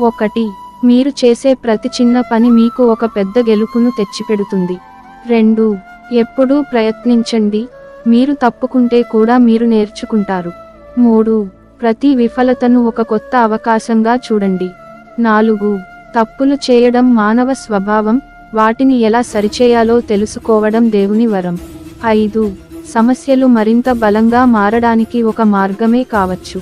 ఒకటి మీరు చేసే ప్రతి చిన్న పని మీకు ఒక పెద్ద గెలుపును తెచ్చిపెడుతుంది. రెండు ఎప్పుడూ ప్రయత్నించండి. మీరు తప్పుకుంటే కూడా మీరు నేర్చుకుంటారు. మూడు ప్రతి విఫలతను ఒక కొత్త అవకాశంగా చూడండి. నాలుగు తప్పులు చేయడం మానవ స్వభావం వాటిని ఎలా సరిచేయాలో తెలుసుకోవడం దేవుని వరం. ఐదు సమస్యలు మరింత బలంగా మారడానికి ఒక మార్గమే కావచ్చు.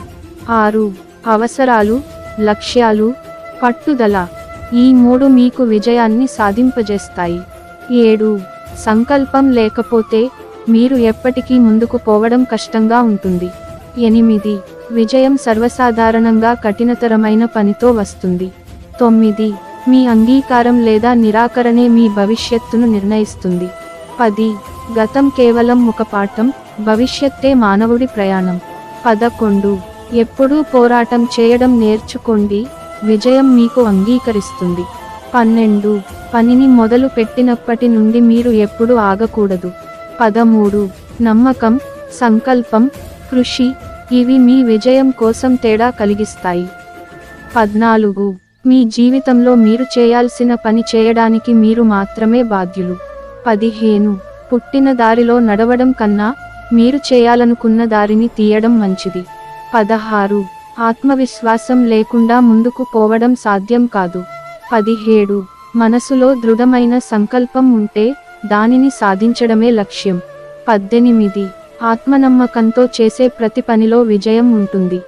ఆరు అవసరాలు లక్ష్యాలు పట్టుదల ఈ మూడు మీకు విజయాన్ని సాధింపజేస్తాయి. ఏడు. సంకల్పం లేకపోతే మీరు ఎప్పటికీ ముందుకు పోవడం కష్టంగా ఉంటుంది. ఎనిమిది. విజయం సర్వసాధారణంగా కఠినతరమైన పనితో వస్తుంది. తొమ్మిది. మీ అంగీకారం లేదా నిరాకరణే మీ భవిష్యత్తును నిర్ణయిస్తుంది. పది. గతం కేవలం ఒక పాఠం భవిష్యత్తే మానవుడి ప్రయాణం. పదకొండు. ఎప్పుడూ పోరాటం చేయడం నేర్చుకోండి. విజయం మీకు అంగీకరిస్తుంది. పన్నెండు పనిని మొదలు పెట్టినప్పటి నుండి మీరు ఎప్పుడు ఆగకూడదు. పదమూడు నమ్మకం సంకల్పం కృషి ఇవి మీ విజయం కోసం తేడా కలిగిస్తాయి. పద్నాలుగు మీ జీవితంలో మీరు చేయాల్సిన పని చేయడానికి మీరు మాత్రమే బాధ్యులు. పదిహేను పుట్టిన దారిలో నడవడం కన్నా మీరు చేయాలనుకున్న దారిని తీయడం మంచిది. పదహారు ఆత్మవిశ్వాసం లేకుండా ముందుకు పోవడం సాధ్యం కాదు. పదిహేడు. మనసులో దృఢమైన సంకల్పం ఉంటే దానిని సాధించడమే లక్ష్యం. పద్దెనిమిది. ఆత్మనమ్మకంతో చేసే ప్రతి పనిలో విజయం ఉంటుంది.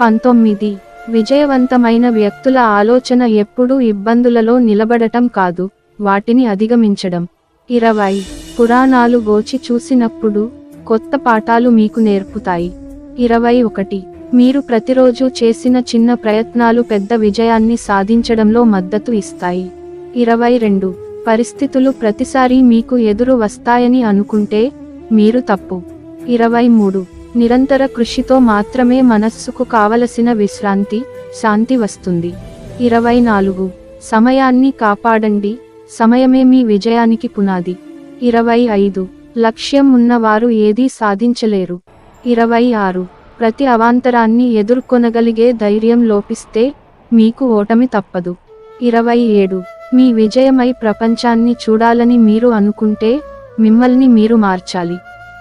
పంతొమ్మిది. విజయవంతమైన వ్యక్తుల ఆలోచన ఎప్పుడూ ఇబ్బందులలో నిలబడటం కాదు వాటిని అధిగమించడం. ఇరవై. పురాణాలు గోచి చూసినప్పుడు కొత్త పాఠాలు మీకు నేర్పుతాయి. ఇరవై ఒకటి. మీరు ప్రతిరోజు చేసిన చిన్న ప్రయత్నాలు పెద్ద విజయాన్ని సాధించడంలో మద్దతు ఇస్తాయి. ఇరవై రెండు. పరిస్థితులు ప్రతిసారి మీకు ఎదురు వస్తాయని అనుకుంటే మీరు తప్పు. ఇరవై మూడు. నిరంతర కృషితో మాత్రమే మనస్సుకు కావలసిన విశ్రాంతి శాంతి వస్తుంది. ఇరవై నాలుగు. సమయాన్ని కాపాడండి. సమయమే మీ విజయానికి పునాది. ఇరవై ఐదు. లక్ష్యం ఉన్నవారు ఏదీ సాధించలేరు. ఇరవై ఆరు. ప్రతి అవాంతరాన్ని ఎదుర్కొనగలిగే ధైర్యం లోపిస్తే మీకు ఓటమి తప్పదు. ఇరవై ఏడు. మీ విజయమై ప్రపంచాన్ని చూడాలని మీరు అనుకుంటే మిమ్మల్ని మీరు మార్చాలి.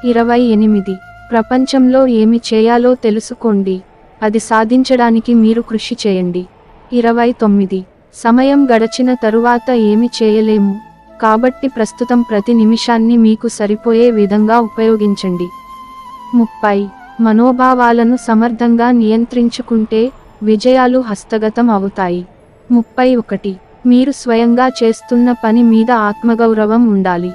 ఇరవై ఎనిమిది. ప్రపంచంలో ఏమి చేయాలో తెలుసుకోండి. అది సాధించడానికి మీరు కృషి చేయండి. ఇరవై తొమ్మిది. సమయం గడచిన తరువాత ఏమి చేయలేము. కాబట్టి ప్రస్తుతం ప్రతి నిమిషాన్ని మీకు సరిపోయే విధంగా ఉపయోగించండి. ముప్పై. మనోభావాలను సమర్థంగా నియంత్రించుకుంటే విజయాలు హస్తగతం అవుతాయి. ముప్పై ఒకటి. మీరు స్వయంగా చేస్తున్న పని మీద ఆత్మగౌరవం ఉండాలి.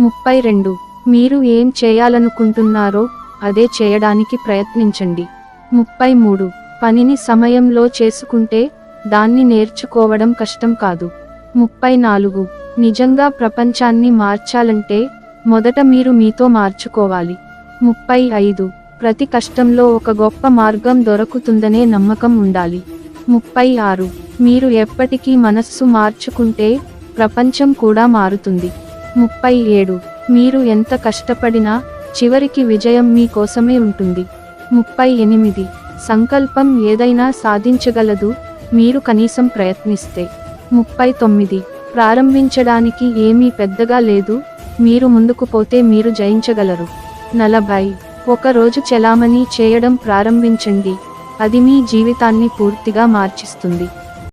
ముప్పై రెండు. మీరు ఏం చేయాలనుకుంటున్నారో అదే చేయడానికి ప్రయత్నించండి. ముప్పై మూడు. పనిని సమయంలో చేసుకుంటే దాన్ని నేర్చుకోవడం కష్టం కాదు. ముప్పై నాలుగు. నిజంగా ప్రపంచాన్ని మార్చాలంటే మొదట మీరు మీతో మార్చుకోవాలి. ముప్పై ఐదు. ప్రతి కష్టంలో ఒక గొప్ప మార్గం దొరుకుతుందనే నమ్మకం ఉండాలి. ముప్పై ఆరు. మీరు ఎప్పటికీ మనస్సు మార్చుకుంటే ప్రపంచం కూడా మారుతుంది. ముప్పై ఏడు. మీరు ఎంత కష్టపడినా చివరికి విజయం మీ కోసమే ఉంటుంది. ముప్పై ఎనిమిది. సంకల్పం ఏదైనా సాధించగలదు మీరు కనీసం ప్రయత్నిస్తే. ముప్పై తొమ్మిది. ప్రారంభించడానికి ఏమీ పెద్దగా లేదు మీరు ముందుకు పోతే మీరు జయించగలరు. నలభై. ఒక రోజు చెలామణి చేయడం ప్రారంభించండి. అది మీ జీవితాన్ని పూర్తిగా మార్చిస్తుంది.